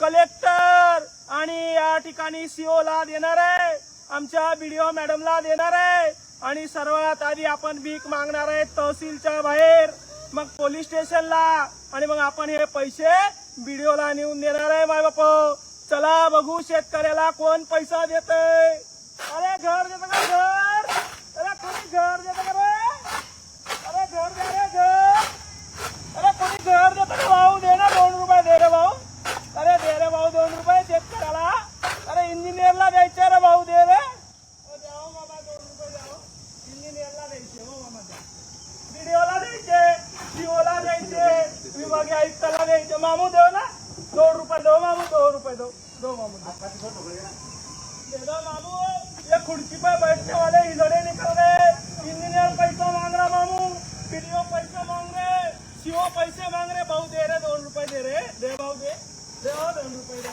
Collector आणि या ठिकाणी सीओ ला देणार आहे. आमच्या बीडीओ मॅडमला देणार आहे. आणि सर्वात आधी आपण भीक मागणार आहे तहसीलच्या बाहेर. मग पोलीस स्टेशनला. आणि मग आपण हे पैसे बीडीओला नेऊन देणार आहे माय बाप. चला बघू शेतकऱ्याला कोण पैसा देतय. अरे घर देतं का? घर? अरे कोणी घर देतं का रे अरे घर द्या रे घर अरे कोणी घर देतं का भाऊ दे ना दोन रुपये दे रे भाऊ अरे दे रे भाऊ दोन रुपये शेतकऱ्याला अरे इंजिनियरला द्यायचे रे भाऊ दे रे अ, द्या हो मामा दोन रुपये द्या हो. इंजिनियरला द्यायचे हो मामा द्या व्हिडिओला द्यायचे सीओला द्यायचे विभागीय आयुक्ताला द्यायचे मामू देव ना दोन रुपये दो मामू दो रुपये दो दो मामू दे। दो मामू। ये खुर्ची पे बैठने वाले हिलड़े निकल गए। इंजीनियर पैसा मांग रहा मामू। पीडीओ पैसा मांग रहे। सीओ पैसे मांग रहे। भाऊ दे रहे दोन रुपये दे रहे। दे भाऊ दे। दे हो दोन रुपये दे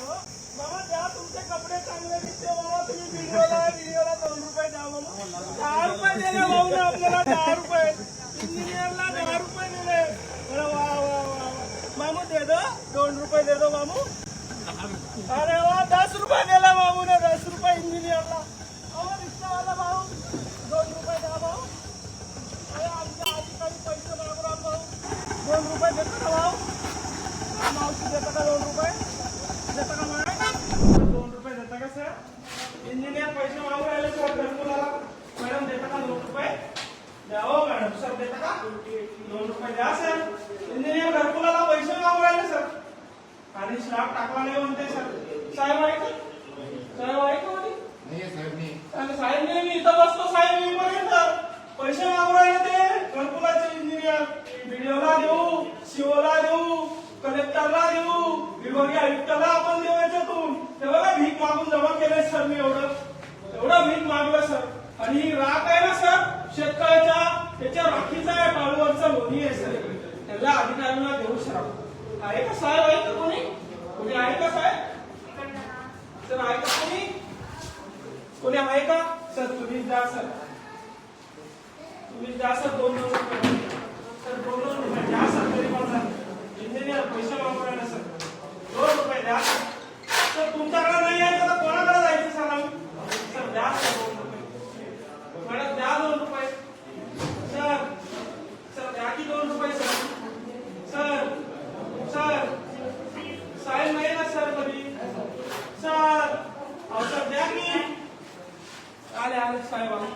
मामा द्या तुमचे कपडे चांगले दिसते बाबा तुम्ही व्हिडिओला व्हिडिओला दोन रुपये द्या मामा दहा रुपये दिले भाऊ ना आपल्याला दहा रुपये इंजिनियरला दहा रुपये दिले अरे वा वा वा वा. मामू दे दो दोन रुपये दे दो मामू. अरे वा दस रुपये दिला मामू ने दस रुपये इंजिनियरला अहो रिक्षावाला भाऊ दोन रुपये द्या भाऊ. अरे आमच्या अधिकारी पैसे मागू भाऊ. दोन रुपये देतो का भाऊ. मावशी देता का दोन रुपये? देता का मॅडम दोन रुपये देता का सर इंजिनियर पैसे मागू राहिले सर घरकुलाला मॅडम देता का दोन रुपये? द्या हो मॅडम सर देता का? दोन रुपये द्या सर इंजिनियर घरकुलाला पैसे मागू राहिले सर आणि स्लॅब टाकला नाही म्हणते सर. साहेब आहे का साहेब आहे का? नाही साहेब नाही मी इथं बसतो साहेब मी पर्यंत पैसे मागू राहिले ते घरकुलाचे इंजिनियर व्हिडिओला देऊ सीओला देऊ कलेक्टरला देऊ. विभागीय आयुक्ताला आपण देऊ याच्यातून ते बघा भीक मागून जमा केलंय सर मी एवढं. एवढं भीक मागलं सर. आणि ही राख आहे ना सर? शेतकऱ्याच्या त्याच्या राखीचा आहे टाळूवरचा लोणी आहे सर. त्याला अधिकाऱ्यांना देऊ सर. आहे का साहेब? आहे का कोणी? कोणी आहे का साहेब? सर आहे का कोणी? कोणी आहे का? सर तुम्ही जा सर. तुम्ही जा सर दोन दोन सर दोन दोन रुपये द्या सर तरी पण सर इंजिनियर पैसे मागू राहिले सर दोन रुपये द्या सर तुमच्याकडे नाही आहे तर कोणाकडे जायचं सर आम्ही सर द्या सर दोन रुपये मॅडम द्या दोन रुपये सर सर द्या की दोन रुपये सर सर सर साहेब नाही ना सर कधी सर अहो सर द्या की आले आले साहेब आले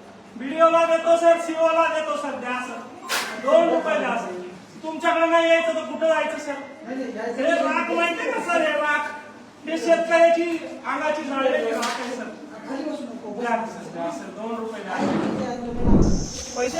बीडीओला देतो सर सीओला देतो सर द्या सर. दोन रुपये द्या सर. तुमच्याकडे नाही यायचं तर कुठं जायचं सर? हे राख माहितीये का सर हे राख? हे शेतकऱ्याची अंगाची झाडे राख आहे सर. द्या, सर, दोन रुपये द्या. पैसे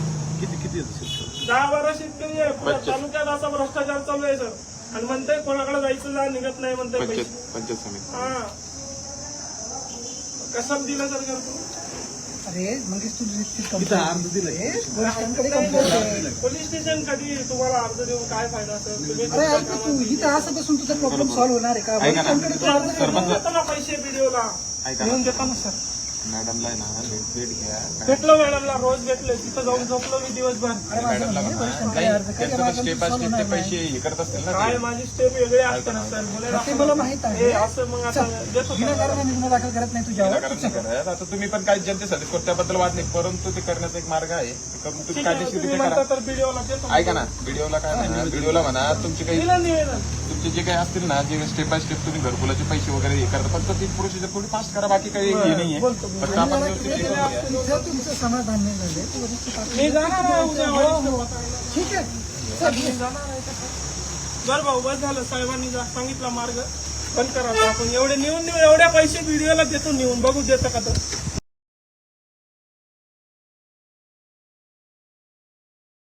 किती किती? दहा बारा शेतकरी आहे. पुऱ्या. तालुक्यात असा भ्रष्टाचार चालू आहे सर. आणि म्हणते कोणाकडे जायचं जा निघत नाही म्हणते पैसे. पंचायत समिती. हा. कसं दिलं सर घरकुल अरे मग तू वरिष्ठांकडे कंप्लेंट आहे. पोलीस स्टेशन कधी तुम्हाला अर्ज देऊन काय फायदा सर? तुम्ही अरे ऐक ना तू इथं असं बसून तुझा प्रॉब्लेम सॉल्व्ह होणार आहे का? ऐका ना. वरिष्ठांकडे तू अर्ज कर. देऊन देतो ना पैसे व्हिडिओला ऐका देऊन ना देतो ना सर. मॅडमला आहे ना भेट भेट घ्या. काय भेटलो मॅडमला रोज भेटले तिथं जाऊन झोपलो मी दिवसभर. मॅडमला म्हणा, काही. त्यांचं स्टेप बाय स्टेप ते पैसे. हे करत असतील ना काय ते. माझी स्टेप वेगळी असते ना सर. ते मला माहीत आहे. हे असं मग आता देतो गुन्हा दाखल करत नाही तुझ्यावर. विनाकारण नाही करत. आता तुम्ही पण काही जनतेसाठी करता त्याबद्दल वाद नाही. परंतु ते करण्याचा एक मार्ग आहे. ते करून तुम्ही ठीक आहे, कायदेशीर तुम्ही रित्या म्हणता करा तर व्हिडिओला देतो ऐका ना व्हिडिओला काय म्हणा व्हिडिओला म्हणा तुमचे काही दिलं निवेदन तुमचे जे काही असतील ना जे स्टेप बाय स्टेप तुम्ही घरकुलाचे पैसे वगैरे हे करता फक्त ती प्रोसिजर थोडी फास्ट करा बाकी काही हे नाहीये. आपण तुमचं समाधान नाही झालं तर वरिष्ठ पातळीवर- मी जाणार आहे उद्या वरिष्ठ ठीक आहे. चल, बर भाऊ बस झालं साहेबांनी जा- सांगितला मार्ग बंद करा आपण एवढे नेऊन नेऊन एवढ्या पैसे व्हिडिओला देतो नेऊन बघू देतं का तर